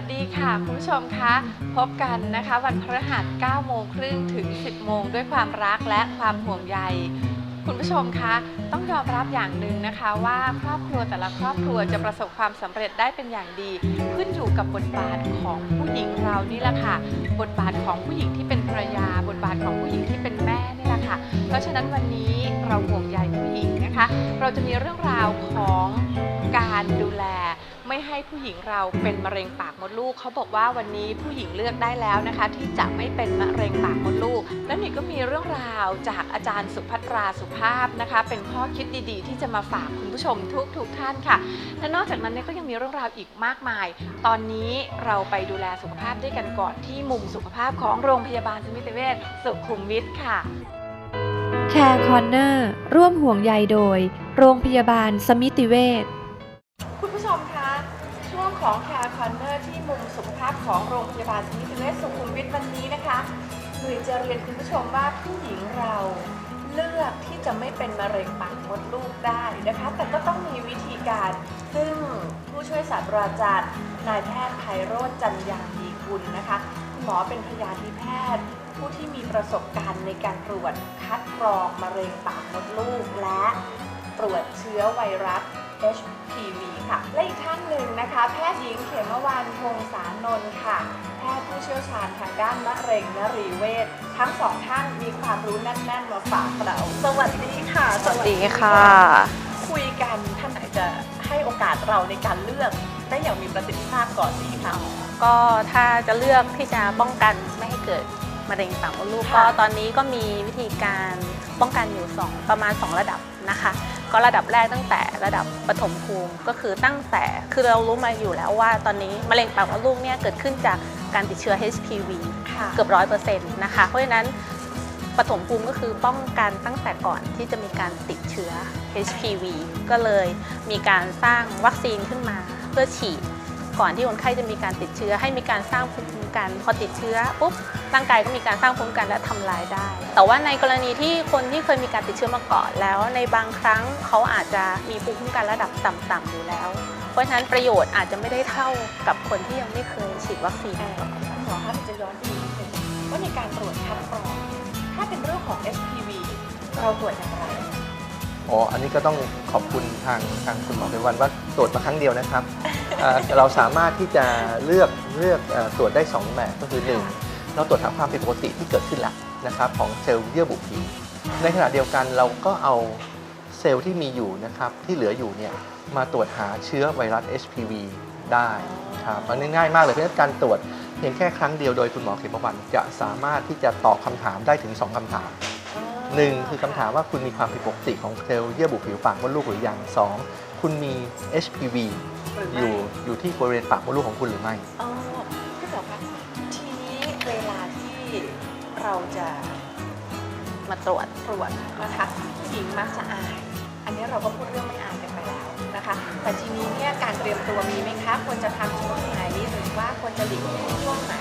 สวัสดีค่ะคุณผู้ชมคะพบกันนะคะ วันพฤหัส9โมงครึ่งถึง 10 โมงด้วยความรักและความห่วงใย คุณผู้ชมคะ ต้องยอมรับอย่างหนึ่งนะคะว่าครอบครัวแต่ละครอบครัวจะประสบความสำเร็จได้เป็นอย่างดี ขึ้นอยู่กับบทบาทของผู้หญิงเรานี่แหละค่ะ บทบาทของผู้หญิงที่เป็นภรรยา บทบาทของผู้หญิงที่เป็นแม่นี่แหละค่ะ เพราะฉะนั้นวันนี้เราห่วงใยผู้หญิงนะคะ เราจะมีเรื่องราวของการดูแล ไม่ให้ผู้หญิงเราเป็นมะเร็งปากมดลูกเขาบอกว่าวันนี้ผู้หญิงเลือกได้แล้วนะคะ ที่จะไม่เป็นมะเร็งปากมดลูก และนี่ก็มีเรื่องราวจากอาจารย์สุภัตราสุภาพนะคะ เป็นข้อคิดดีๆ ที่จะมาฝากคุณผู้ชมทุกๆท่านค่ะ และนอกจากนั้นเนี่ยก็ยังมีเรื่องราวอีกมากมาย ตอนนี้เราไปดูแลสุขภาพด้วยกันก่อนที่มุมสุขภาพของโรงพยาบาลสมิติเวชสุขุมวิทค่ะแคร์คอนเนอร์ร่วมห่วงใยโดย โรงพยาบาลสมิติเวช ของ Care Corner ที่มุมสุขภาพของโรงพยาบาลสมิติเวชสุขุมวิทวันนี้นะคะหนุ่ยจะเรียนคุณผู้ชมว่าผู้หญิงเราเลือกที่จะไม่เป็นมะเร็งปากมดลูกได้นะคะ แต่ก็ต้องมีวิธีการ ซึ่งผู้ช่วยศาสตราจารย์นายแพทย์ไพโรจจันยางดีกุลนะคะคุณหมอเป็นพยาธิแพทย์ ผู้ที่มีประสบการณ์ในการตรวจคัดกรองมะเร็งปากมดลูกและตรวจเชื้อไวรัส HPV ค่ะ และอีกท่านหนึ่งนะคะ แพทย์หญิงเขมวานพงษานนท์ค่ะ แพทย์ผู้เชี่ยวชาญทางด้านมะเร็งนรีเวชทั้งสองท่านมีความรู้แน่นๆมาฝากเรา สวัสดีค่ะ สวัสดีค่ะ คุยกันท่านไหนจะให้โอกาสเราในการเลือกได้อย่างมีประสิทธิภาพก่อนดีค่ะ ก็ถ้าจะเลือกที่จะป้องกันไม่ให้เกิด มะเร็งปากมดลูกค่ะก็ตอนนี้ก็มีวิธีการป้องกันอยู่ 2 ประมาณ 2 ระดับนะคะ ก็ระดับแรกตั้งแต่ระดับปฐมภูมิก็คือตั้งแต่คือเรารู้มาอยู่แล้วว่าตอนนี้มะเร็งปากมดลูกเนี่ยเกิดขึ้นจากการติดเชื้อ HPV ค่ะเกือบร้อยเปอร์เซ็นต์นะคะเพราะฉะนั้นปฐมภูมิก็คือป้องกันตั้งแต่ก่อนที่จะมีการติดเชื้อ HPV ก็เลยมีการสร้างวัคซีนขึ้นมาเพื่อฉีด ก่อนที่คนไข้จะมีการติดเชื้อ ให้มีการสร้างภูมิคุ้มกันพอติดเชื้อปุ๊บร่างกายก็มีการสร้างภูมิคุ้มกันและทำลายได้ แต่ว่าในกรณีที่คนที่เคยมีการติดเชื้อมาก่อนแล้ว ในบางครั้งเขาอาจจะมีภูมิคุ้มกันระดับต่ำๆอยู่แล้ว เพราะฉะนั้นประโยชน์อาจจะไม่ได้เท่ากับคนที่ยังไม่เคยฉีดวัคซีนมาก่อนคุณหมอคะจะย้อนไปนิดนึงว่าในการตรวจคัดกรองถ้าเป็นเรื่องของ HPV เราตรวจอย่างไรอ๋อ อันนี้ก็ต้องขอบคุณทางทางคุณหมอเป็นวันว่าตรวจมาครั้งเดียวนะครับ เอ่อเราสามารถที่จะเลือกเลือกเอ่อตรวจได้ 2 แบบก็คือหนึ่งเราตรวจหาความผิดปกติที่เกิดขึ้นแล้วนะครับของเซลล์เยื่อบุผิวในขณะเดียวกันเราก็เอาเซลล์ที่มีอยู่นะครับที่เหลืออยู่เนี่ยมาตรวจหาเชื้อไวรัส HPV ได้ครับมันง่ายมากเลยเพราะฉะนั้นการตรวจเพียงแค่ครั้งเดียวโดยคุณหมอเขมวันจะสามารถที่จะตอบคำถามได้ถึง 2คำถาม หนึ่งคือคำถามว่าคุณมีความผิดปกติของเซลล์เยื่อบุผิวปากมดลูกหรือยังสองคุณมี HPV หรืออไม่ยู่อยู่ที่บริเวณปากมดลูกของคุณหรือไม่อ๋อพี่บอกคะทีนี้เวลาที่เราจะมาตรวจตรวจนะคะผู้หญิงมักจะอาย อันนี้เราก็พูดเรื่องไม่อายกันไปแล้วนะคะ แต่ทีนี้เนี่ยการเตรียมตัวมีไหมคะควรจะทำช่วงไหนหรือว่าควรจะหลีกเลี่ยงช่วงไหน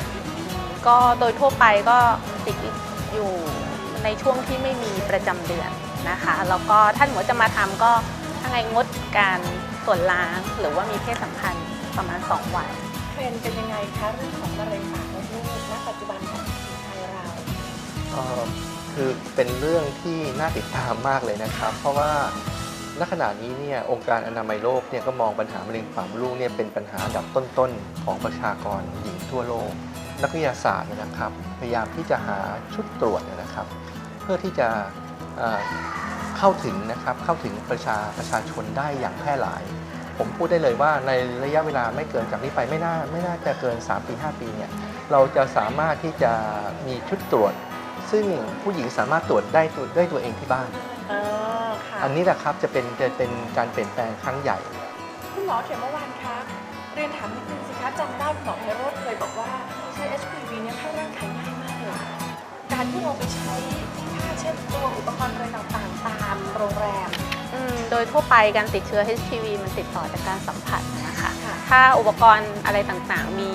ก็โดยทั่วไปก็ติดอยู่ ในช่วงที่ไม่มีประจำเดือนนะคะแล้วก็ถ้าหนูจะมาทำก็ถ้าไงงดการส่วนล้าง หรือว่ามีเพศสัมพันธ์ประมาณ 2 วัน เทรนด์เป็นยังไงคะเรื่องของมะเร็งปากมดลูกณปัจจุบันของคนไทยเราเอ่อคือเป็นเรื่องที่น่าติดตามมากเลยนะครับ เพราะว่าณขณะนี้เนี่ยองค์การอนามัยโลกเนี่ยก็มองปัญหามะเร็งปากมดลูกเนี่ยเป็นปัญหาอันดับต้นๆของประชากรหญิงทั่วโลก นักวิทยาศาสตร์เนี่ยนะครับ พยายามที่จะหาชุดตรวจเนี่ยนะครับเพื่อที่จะเอ่อเข้าถึงนะครับเข้าถึงประชาประชาชนได้อย่างแพร่หลาย ผมพูดได้เลยว่าในระยะเวลาไม่เกินจากนี้ไปไม่น่าไม่น่าจะเกิน 3 ปี 5 ปีเนี่ยเราจะสามารถที่จะมีชุดตรวจ ซึ่งผู้หญิงสามารถตรวจได้ตัวด้วยตัวเองที่บ้านเออค่ะอันนี้แหละครับจะเป็นจะเป็นการเปลี่ยนแปลงครั้งใหญ่ คุณหมอเขมวานคะเรียนถามนิดนึงสิคะจำได้คุณหมอไพโรธเคยบอกว่าใช้ HPV เนี่ยเข้าร่างกายง่ายมากเลย การที่เราไปใช้ผ้าเช็ดตัวอุปกรณ์อะไรต่างๆตามโรงแรม อืมโดยทั่วไปการติดเชื้อ HPV มันติดต่อจากการสัมผัสนะคะ ค่ะ ถ้าอุปกรณ์อะไรต่างๆ มี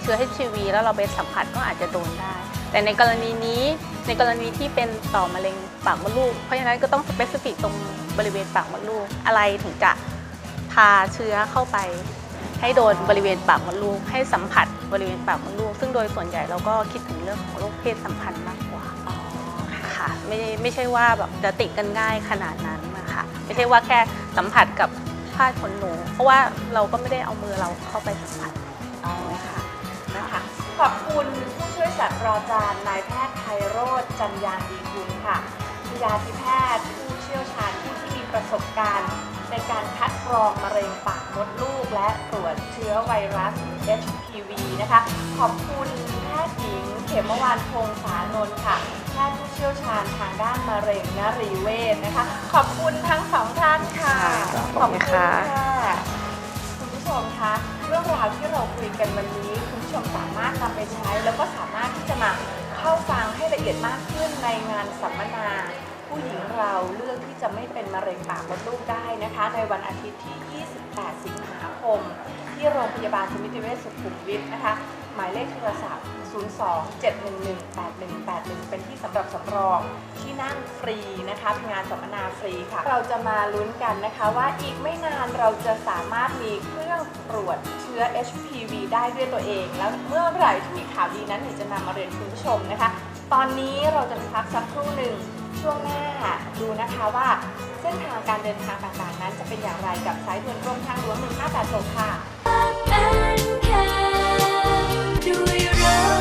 เชื้อ HPV แล้วเราไปสัมผัสก็อาจจะโดนได้ แต่ในกรณีนี้ในกรณีที่เป็นต่อมะเร็งปากมดลูก เพราะฉะนั้นก็ต้องสเปซิฟิกตรงบริเวณปากมดลูกอะไรถึงจะพาเชื้อเข้าไป ให้โดนบริเวณปากมดลูก ให้สัมผัสบริเวณปากมดลูก ซึ่งโดยส่วนใหญ่เราก็คิดถึงเรื่องของโรคเพศสัมพันธ์มากกว่าอ๋อค่ะไม่ไม่ใช่ว่าแบบจะติดกันง่ายขนาดนั้นนะคะไม่ใช่ว่าแค่สัมผัสกับผ้าขนหนู เพราะว่าเราก็ไม่ได้เอามือเราเข้าไปสัมผัสอ๋อค่ะนะคะขอบคุณผู้ช่วยศาสตราจารย์นายแพทย์ไพโรธจันยางดีกุลค่ะพยาธิแพทย์ผู้เชี่ยวชาญผู้ที่มี ประสบการณ์ ในการคัดกรองมะเร็งปากมดลูก และตรวจเชื้อไวรัส HPV นะคะ ขอบคุณแพทย์หญิง เขมวานพงษานนท์ค่ะแพทย์ผู้เชี่ยวชาญทางด้านมะเร็งนรีเวชนะคะ ขอบคุณทั้งสองท่านค่ะครับขอบคุณขอบคุณค่ะค่ะคุณผู้ชมคะเรื่องราวที่เราคุยกันวันนี้คุณผู้ชมสามารถนำไปใช้ แล้วก็สามารถที่จะมาเข้าฟังให้ละเอียดมากขึ้นในงานสัมมนา ผู้หญิงเราเลือกที่จะไม่เป็นมะเร็งปากมดลูกได้นะคะ ในวันอาทิตย์ที่ 28 สิงหาคม ที่โรงพยาบาลสมิติเวชสุขุมวิทนะคะ หมายเลขโทรศัพท์ 02-711-8181 เป็นที่สำหรับสำรองที่นั่งฟรีนะคะเป็นงานสัมมนาฟรีค่ะ เราจะมาลุ้นกันนะคะว่าอีกไม่นานเราจะสามารถมีเครื่องตรวจเชื้อ HPV ได้ด้วยตัวเอง แล้วเมื่อไหร่ที่มีข่าวดีนั้นหนูจะนำมาเรียนคุณผู้ชมนะคะ ตอนนี้เราจะพักสักครู่หนึ่ง ช่วงหน้าดูนะคะว่าเส้นทางการเดินทางต่างๆ นั้นจะเป็นอย่างไรกับสายด่วนกรมทางหลวง 1586 ค่ะ ด้วยรัก